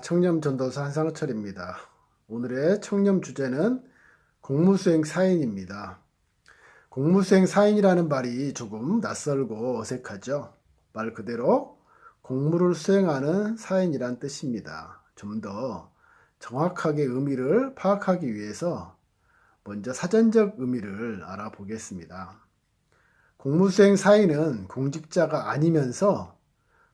청렴 전도사 한상철입니다. 오늘의 청렴 주제는 공무수행 사인입니다. 공무수행 사인이라는 말이 조금 낯설고 어색하죠. 말 그대로 공무를 수행하는 사인이란 뜻입니다. 좀 더 정확하게 의미를 파악하기 위해서 먼저 사전적 의미를 알아보겠습니다. 공무수행 사인은 공직자가 아니면서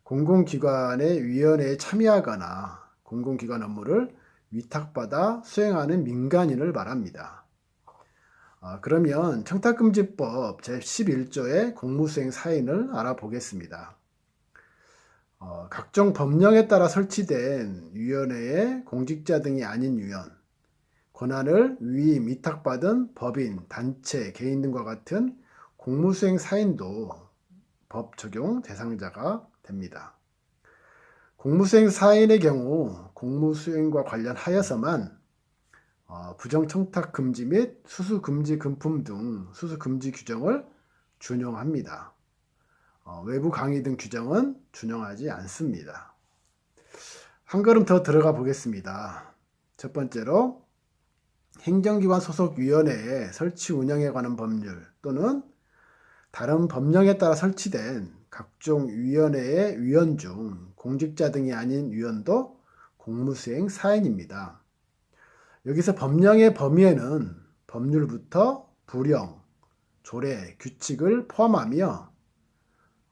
공공기관의 위원회에 참여하거나 공공기관 업무를 위탁받아 수행하는 민간인을 말합니다. 아, 그러면 청탁금지법 제11조의 공무수행 사인을 알아보겠습니다. 어, 각종 법령에 따라 설치된 위원회의 공직자 등이 아닌 위원, 권한을 위임, 위탁받은 법인, 단체, 개인 등과 같은 공무수행 사인도 법 적용 대상자가 됩니다. 공무수행 사인의 경우 공무수행과 관련하여서만 어, 부정청탁 금지 및 수수 금지 금품 등 수수 금지 규정을 준용합니다. 어, 외부 강의 등 규정은 준용하지 않습니다. 한 걸음 더 들어가 보겠습니다. 첫 번째로 행정기관 소속 위원회의 설치 운영에 관한 법률 또는 다른 법령에 따라 설치된 각종 위원회의 위원 중 공직자 등이 아닌 위원도 공무수행 사인입니다. 여기서 법령의 범위에는 법률부터 부령, 조례, 규칙을 포함하며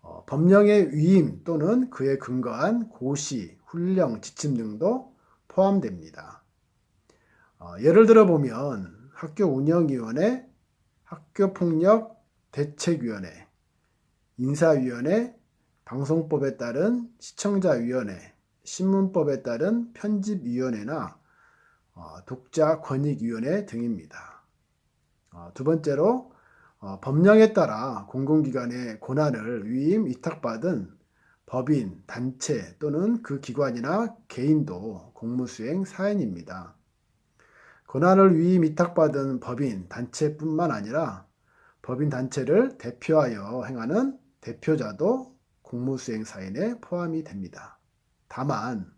어, 법령의 위임 또는 그에 근거한 고시, 훈령, 지침 등도 포함됩니다. 어, 예를 들어 보면 학교 운영위원회, 학교폭력 대책위원회, 인사위원회, 방송법에 따른 시청자위원회, 신문법에 따른 편집위원회나 어, 독자권익위원회 등입니다. 어, 두 번째로 어, 법령에 따라 공공기관의 권한을 위임 위탁받은 법인, 단체 또는 그 기관이나 개인도 공무수행 사연입니다. 권한을 위임 위탁받은 법인, 단체뿐만 아니라 법인 단체를 대표하여 행하는 대표자도 공무수행 사인에 포함이 됩니다. 다만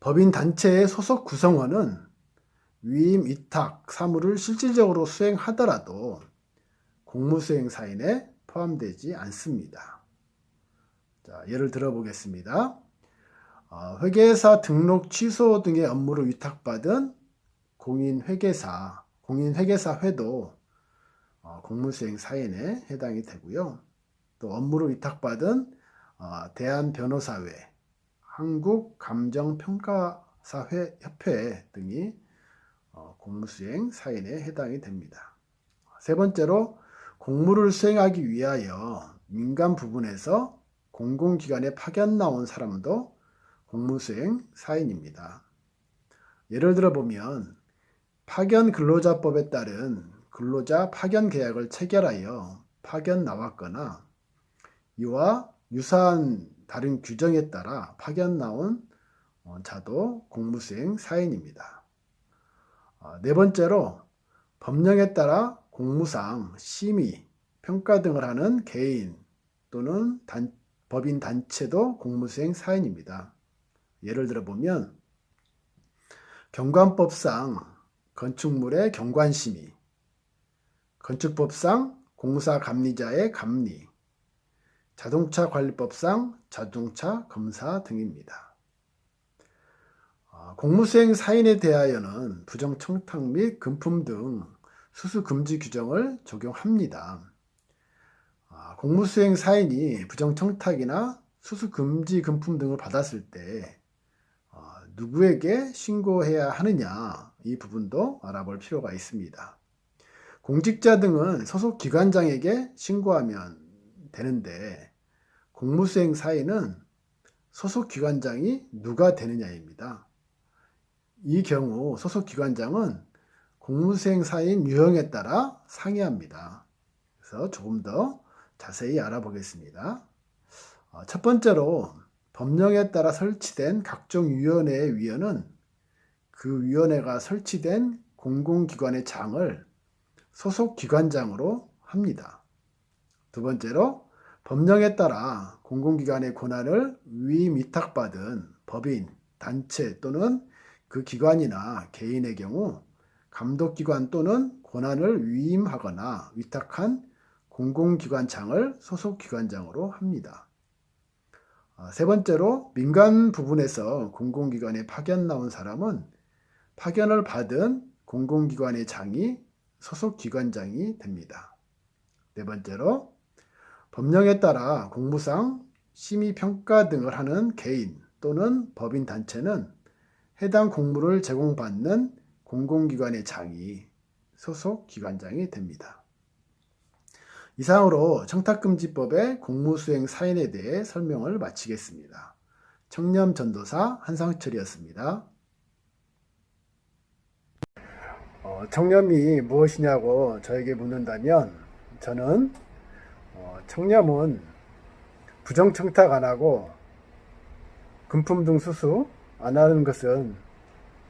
법인 단체의 소속 구성원은 위임 위탁 사무를 실질적으로 수행하더라도 공무수행 사인에 포함되지 않습니다. 자, 예를 들어 보겠습니다. 어, 회계사 등록 취소 등의 업무를 위탁받은 공인회계사, 공인회계사 회도 어, 공무수행 사인에 해당이 되고요. 또 업무를 위탁받은 어, 대한변호사회, 한국감정평가사회 협회 등이 어, 공무수행 사인에 해당이 됩니다. 세 번째로 공무를 수행하기 위하여 민간 부분에서 공공기관에 파견 나온 사람도 공무수행 사인입니다. 예를 들어 보면 파견 근로자법에 따른 근로자 파견 계약을 체결하여 파견 나왔거나 이와 유사한 다른 규정에 따라 파견 나온 어, 자도 공무수행 사인입니다. 어, 네 번째로 법령에 따라 공무상 심의, 평가 등을 하는 개인 또는 단, 법인 단체도 공무수행 사인입니다. 예를 들어 보면 경관법상 건축물의 경관심의, 건축법상 공사 감리자의 감리, 자동차 관리법상 자동차 검사 등입니다. 아, 공무수행 사인에 대하여는 부정청탁 및 금품 등 수수 금지 규정을 적용합니다. 아, 공무수행 사인이 부정청탁이나 수수 금지 금품 등을 받았을 때 아, 누구에게 신고해야 하느냐 이 부분도 알아볼 필요가 있습니다. 공직자 등은 소속 기관장에게 신고하면 되는데 공무수행 사인은 소속 기관장이 누가 되느냐입니다. 이 경우 소속 기관장은 공무수행 사인 유형에 따라 상이합니다. 그래서 조금 더 자세히 알아보겠습니다. 어, 첫 번째로 법령에 따라 설치된 각종 위원회의 위원은 그 위원회가 설치된 공공기관의 장을 소속 기관장으로 합니다. 두 번째로 법령에 따라 공공기관의 권한을 위임 위탁받은 법인, 단체 또는 그 기관이나 개인의 경우 감독기관 또는 권한을 위임하거나 위탁한 공공기관장을 소속기관장으로 합니다. 아, 세 번째로 민간 부분에서 공공기관에 파견 나온 사람은 파견을 받은 공공기관의 장이 소속 기관장이 됩니다. 네 번째로 법령에 따라 공무상 심의 평가 등을 하는 개인 또는 법인 단체는 해당 공무를 제공받는 공공기관의 장이 소속 기관장이 됩니다. 이상으로 청탁금지법의 공무수행 사인에 대해 설명을 마치겠습니다. 청렴전도사 한상철이었습니다. 어, 청렴이 무엇이냐고 저에게 묻는다면 저는 어, 청렴은 부정청탁 안 하고 금품 등 수수 안 하는 것은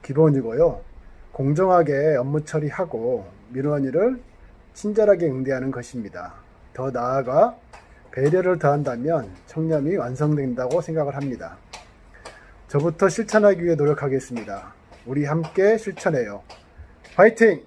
기본이고요. 공정하게 업무 처리하고 민원인을 친절하게 응대하는 것입니다. 더 나아가 배려를 더한다면 청렴이 완성된다고 생각을 합니다. 저부터 실천하기 위해 노력하겠습니다. 우리 함께 실천해요. 화이팅!